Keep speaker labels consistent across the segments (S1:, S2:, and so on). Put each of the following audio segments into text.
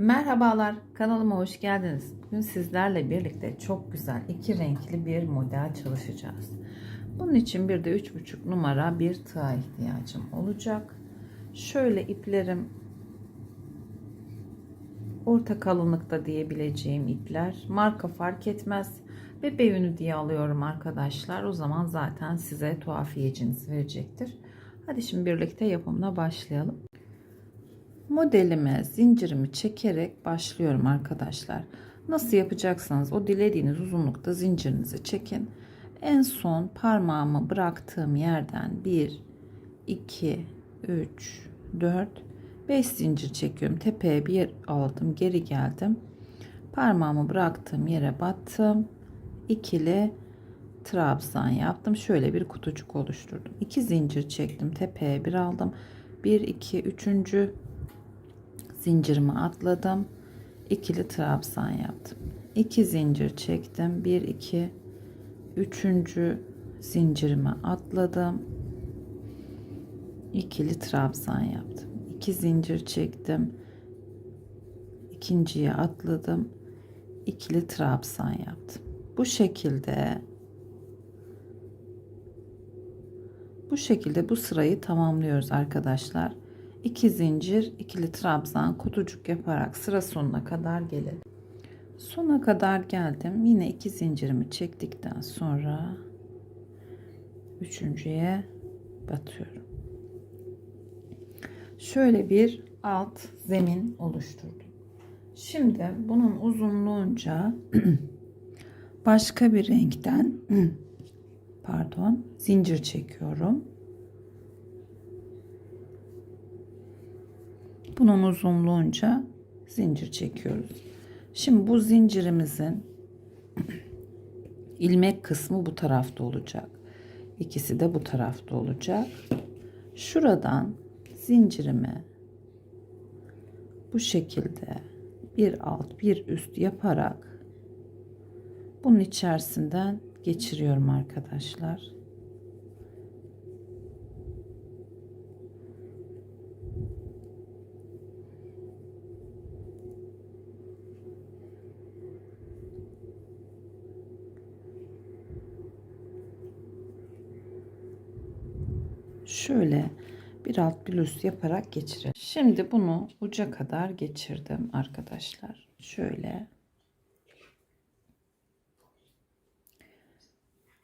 S1: Merhabalar, kanalıma hoş geldiniz. Bugün sizlerle birlikte çok güzel iki renkli bir model çalışacağız. Bunun için bir de 3,5 numara bir tığa ihtiyacım olacak. Şöyle iplerim orta kalınlıkta diyebileceğim ipler. Marka fark etmez. Bebe yünü diye alıyorum arkadaşlar. O zaman zaten size tuhafiyeciniz verecektir. Hadi şimdi birlikte yapımına başlayalım. Modelime zincirimi çekerek başlıyorum arkadaşlar. Nasıl yapacaksanız o dilediğiniz uzunlukta zincirinizi çekin. En son parmağımı bıraktığım yerden 1, 2, 3, 4, 5 zincir çekiyorum. Tepeye bir aldım. Geri geldim. Parmağımı bıraktığım yere battım. İkili trabzan yaptım. Şöyle bir kutucuk oluşturdum. 2 zincir çektim. Tepeye bir aldım. 1, 2, 3 zincirimi atladım. ikili trabzan yaptım. 2 zincir çektim. 1 2 3. zincirimi atladım. ikili trabzan yaptım. 2 zincir çektim. ikinciye atladım. ikili trabzan yaptım. Bu şekilde bu şekilde bu sırayı tamamlıyoruz arkadaşlar. 2 zincir ikili trabzan kutucuk yaparak sıra sonuna kadar gelelim. Sona kadar geldim. Yine iki zincirimi çektikten sonra üçüncüye batıyorum. Şöyle bir alt zemin oluşturdum. Şimdi bunun uzunluğunca başka bir renkten pardon zincir çekiyorum. Bunun uzunluğunca zincir çekiyoruz. Şimdi bu zincirimizin ilmek kısmı bu tarafta olacak. İkisi de bu tarafta olacak. Şuradan zincirimi bu şekilde bir alt bir üst yaparak bunun içerisinden geçiriyorum arkadaşlar. Şöyle bir alt üst yaparak geçirelim. Şimdi bunu uca kadar geçirdim arkadaşlar. Şöyle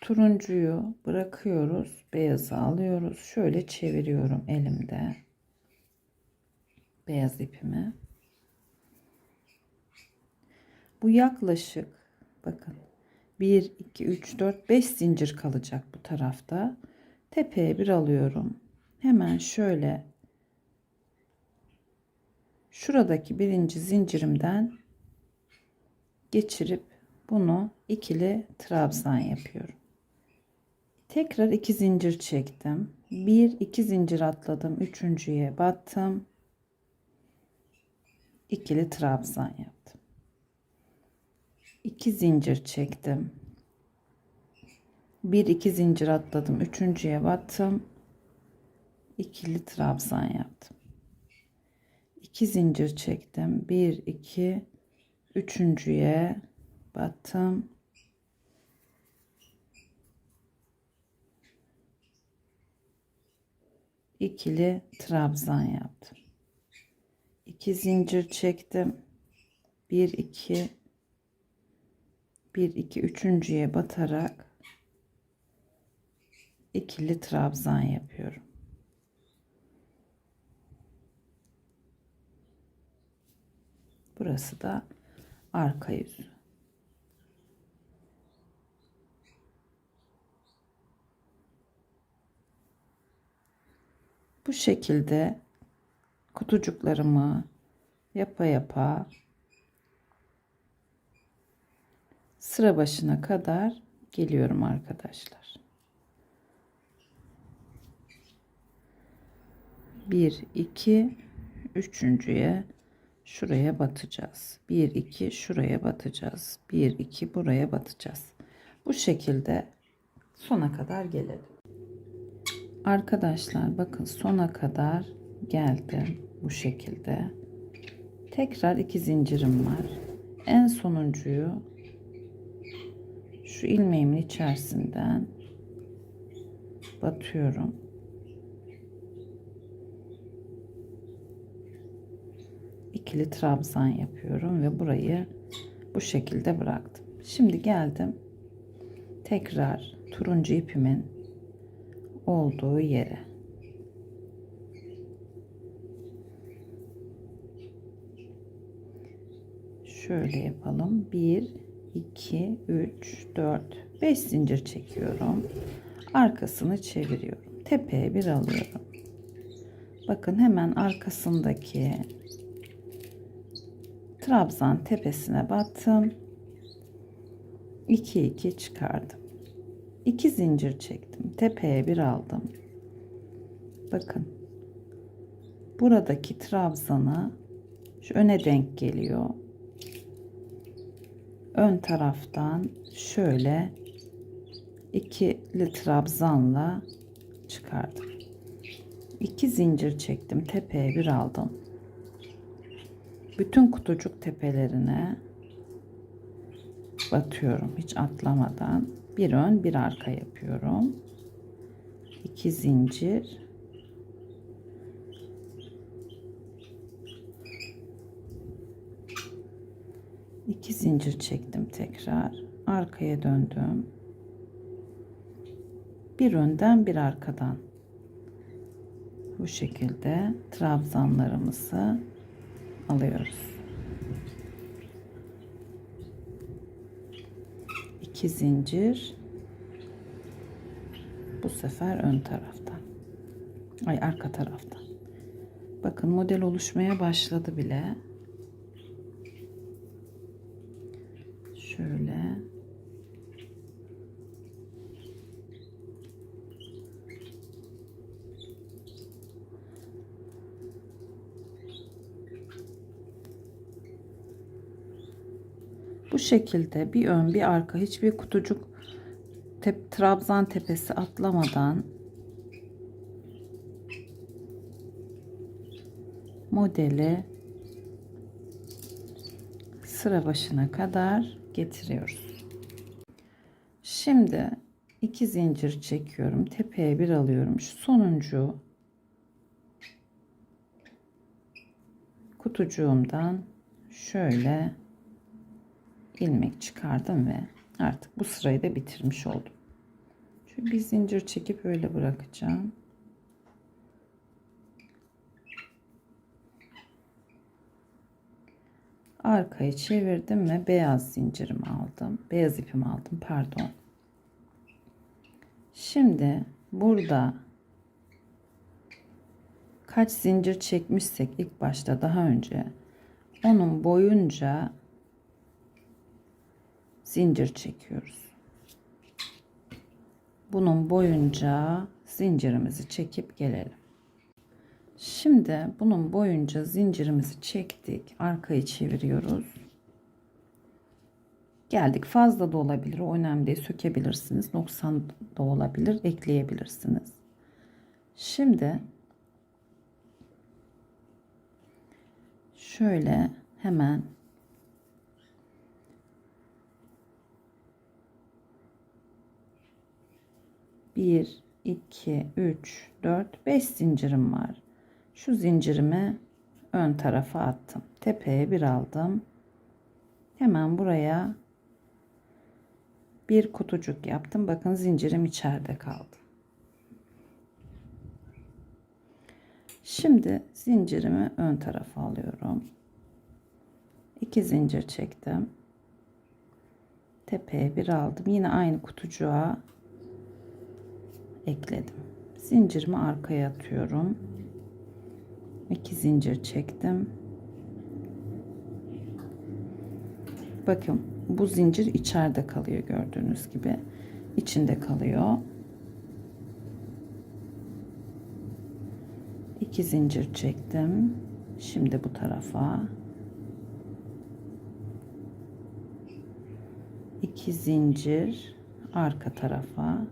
S1: turuncuyu bırakıyoruz. Beyazı alıyoruz. Şöyle çeviriyorum elimde. Beyaz ipimi. Bu yaklaşık bakın 1 2 3 4 5 zincir kalacak bu tarafta tepeye bir alıyorum. Hemen şöyle şuradaki birinci zincirimden geçirip bunu ikili trabzan yapıyorum. Tekrar iki zincir çektim. Bir iki zincir atladım. Üçüncüye battım. İkili trabzan yaptım. İki zincir çektim bir iki zincir atladım. Üçüncüye battım. İkili trabzan yaptım. İki zincir çektim. Bir iki üçüncüye battım. İkili trabzan yaptım. İki zincir çektim. Bir iki bir iki üçüncüye batarak ikili trabzan yapıyorum. Burası da arka yüzü. Bu şekilde kutucuklarımı yapa yapa sıra başına kadar geliyorum arkadaşlar. 1 2 üçüncüye şuraya batacağız. 1 2 şuraya batacağız. 1 2 buraya batacağız. Bu şekilde sona kadar gelelim. Arkadaşlar bakın sona kadar geldim bu şekilde. Tekrar iki zincirim var. En sonuncuyu şu ilmeğimin içerisinden batıyorum. İkili trabzan yapıyorum ve burayı bu şekilde bıraktım. Şimdi geldim tekrar turuncu ipimin olduğu yere. Şöyle yapalım. 1 2 3 4 5 zincir çekiyorum. Arkasını çeviriyorum. Tepeye bir alıyorum. Bakın hemen arkasındaki trabzan tepesine battım. 2 2 çıkardım. 2 zincir çektim. Tepeye bir aldım. Bakın. Buradaki trabzanı şu öne denk geliyor. Ön taraftan şöyle ikili trabzanla çıkardım. 2 zincir çektim. Tepeye bir aldım bütün kutucuk tepelerine batıyorum hiç atlamadan. Bir ön bir arka yapıyorum. İki zincir. İki zincir çektim tekrar. Arkaya döndüm. Bir önden bir arkadan. Bu şekilde trabzanlarımızı alıyoruz. İki zincir. Bu sefer ön taraftan. Ay arka taraftan. Bakın model oluşmaya başladı bile. Şöyle Bu şekilde bir ön bir arka hiçbir kutucuk tep, trabzan tepesi atlamadan modeli sıra başına kadar getiriyoruz. Şimdi iki zincir çekiyorum. Tepeye bir alıyorum. Şu sonuncu kutucuğumdan şöyle ilmek çıkardım ve artık bu sırayı da bitirmiş oldum. Şöyle bir zincir çekip öyle bırakacağım. Arkayı çevirdim ve beyaz zincirimi aldım. Beyaz ipimi aldım pardon. Şimdi burada kaç zincir çekmişsek ilk başta daha önce onun boyunca zincir çekiyoruz. Bunun boyunca zincirimizi çekip gelelim. Şimdi bunun boyunca zincirimizi çektik. Arkayı çeviriyoruz. Geldik. Fazla da olabilir. O önemli değil. Sökebilirsiniz. 90 da olabilir. Ekleyebilirsiniz. Şimdi şöyle hemen 1 2 3 4 5 zincirim var. Şu zincirimi ön tarafa attım. Tepeye bir aldım. Hemen buraya bir kutucuk yaptım. Bakın zincirim içeride kaldı. Şimdi zincirimi ön tarafa alıyorum. 2 zincir çektim. Tepeye bir aldım. Yine aynı kutucuğa ekledim. Zincirimi arkaya atıyorum. 2 zincir çektim. Bakın bu zincir içeride kalıyor gördüğünüz gibi. içinde kalıyor. 2 zincir çektim. Şimdi bu tarafa 2 zincir arka tarafa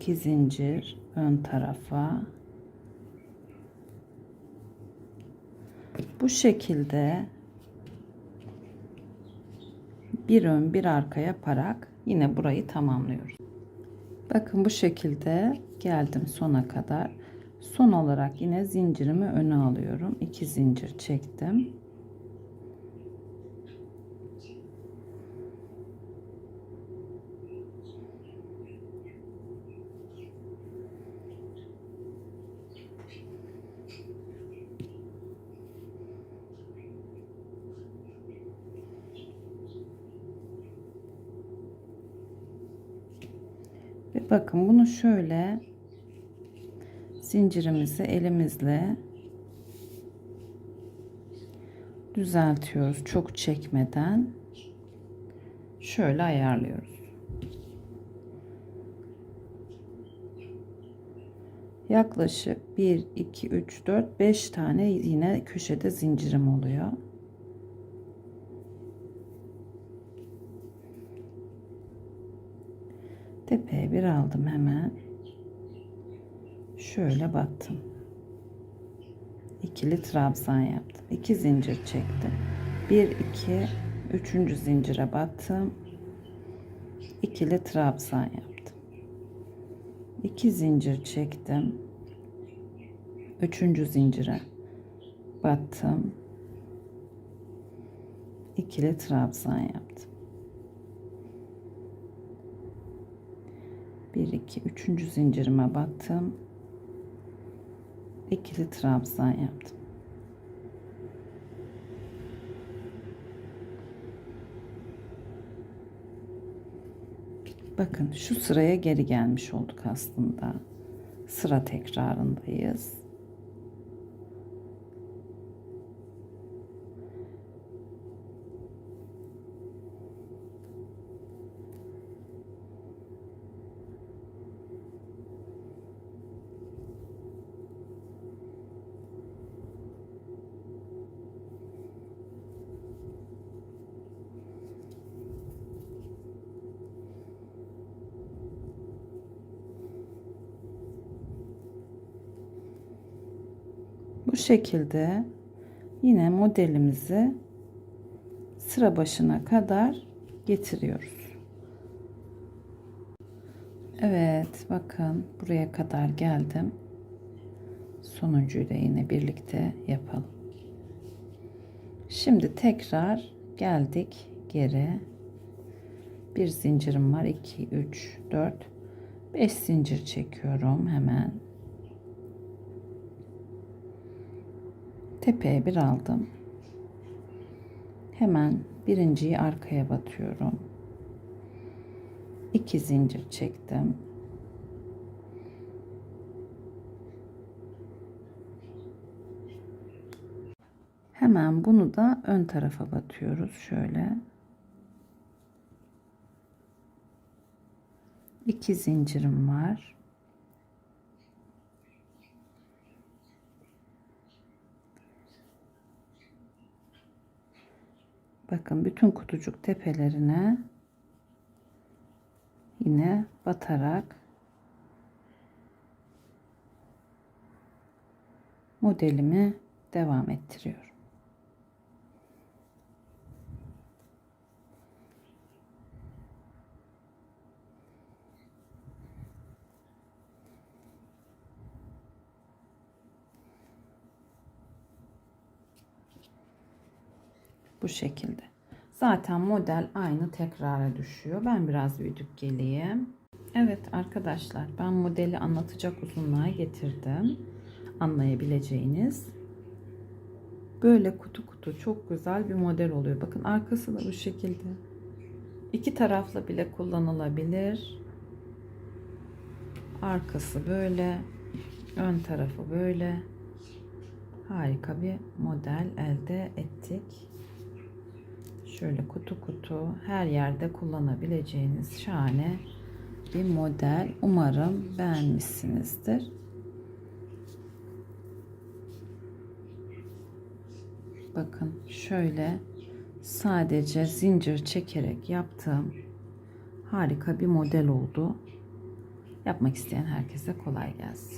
S1: 2 zincir ön tarafa bu şekilde bir ön bir arka yaparak yine burayı tamamlıyoruz. Bakın bu şekilde geldim sona kadar. Son olarak yine zincirimi öne alıyorum. 2 zincir çektim. Bakın bunu şöyle zincirimizi elimizle düzeltiyoruz çok çekmeden şöyle ayarlıyoruz. Yaklaşık 1 2 3 4 5 tane yine köşede zincirim oluyor. Tepeye bir aldım hemen. Şöyle battım. İkili trabzan yaptım. İki zincir çektim. Bir, iki, üçüncü zincire battım. İkili trabzan yaptım. İki zincir çektim. Üçüncü zincire battım. İkili trabzan yaptım. 1 2 3. zincirime battım. İkili trabzan yaptım. Bakın şu sıraya geri gelmiş olduk aslında. Sıra tekrarındayız. Şekilde yine modelimizi sıra başına kadar getiriyoruz. Evet bakın buraya kadar geldim. Sonuncuyu da yine birlikte yapalım. Şimdi tekrar geldik geri. Bir zincirim var. 2, 3, 4, 5 zincir çekiyorum hemen. Tepeye bir aldım. Hemen birinciyi arkaya batıyorum. İki zincir çektim. Hemen bunu da ön tarafa batıyoruz şöyle. İki zincirim var. Bakın bütün kutucuk tepelerine yine batarak modelimi devam ettiriyorum. Bu şekilde. Zaten model aynı tekrara düşüyor. Ben biraz büyütüp geleyim. Evet arkadaşlar ben modeli anlatacak uzunluğa getirdim. Anlayabileceğiniz. Böyle kutu kutu çok güzel bir model oluyor. Bakın arkası da bu şekilde. İki taraflı bile kullanılabilir. Arkası böyle. Ön tarafı böyle. Harika bir model elde ettik. Şöyle kutu kutu her yerde kullanabileceğiniz şahane bir model. Umarım beğenmişsinizdir. Bakın şöyle sadece zincir çekerek yaptığım harika bir model oldu. Yapmak isteyen herkese kolay gelsin.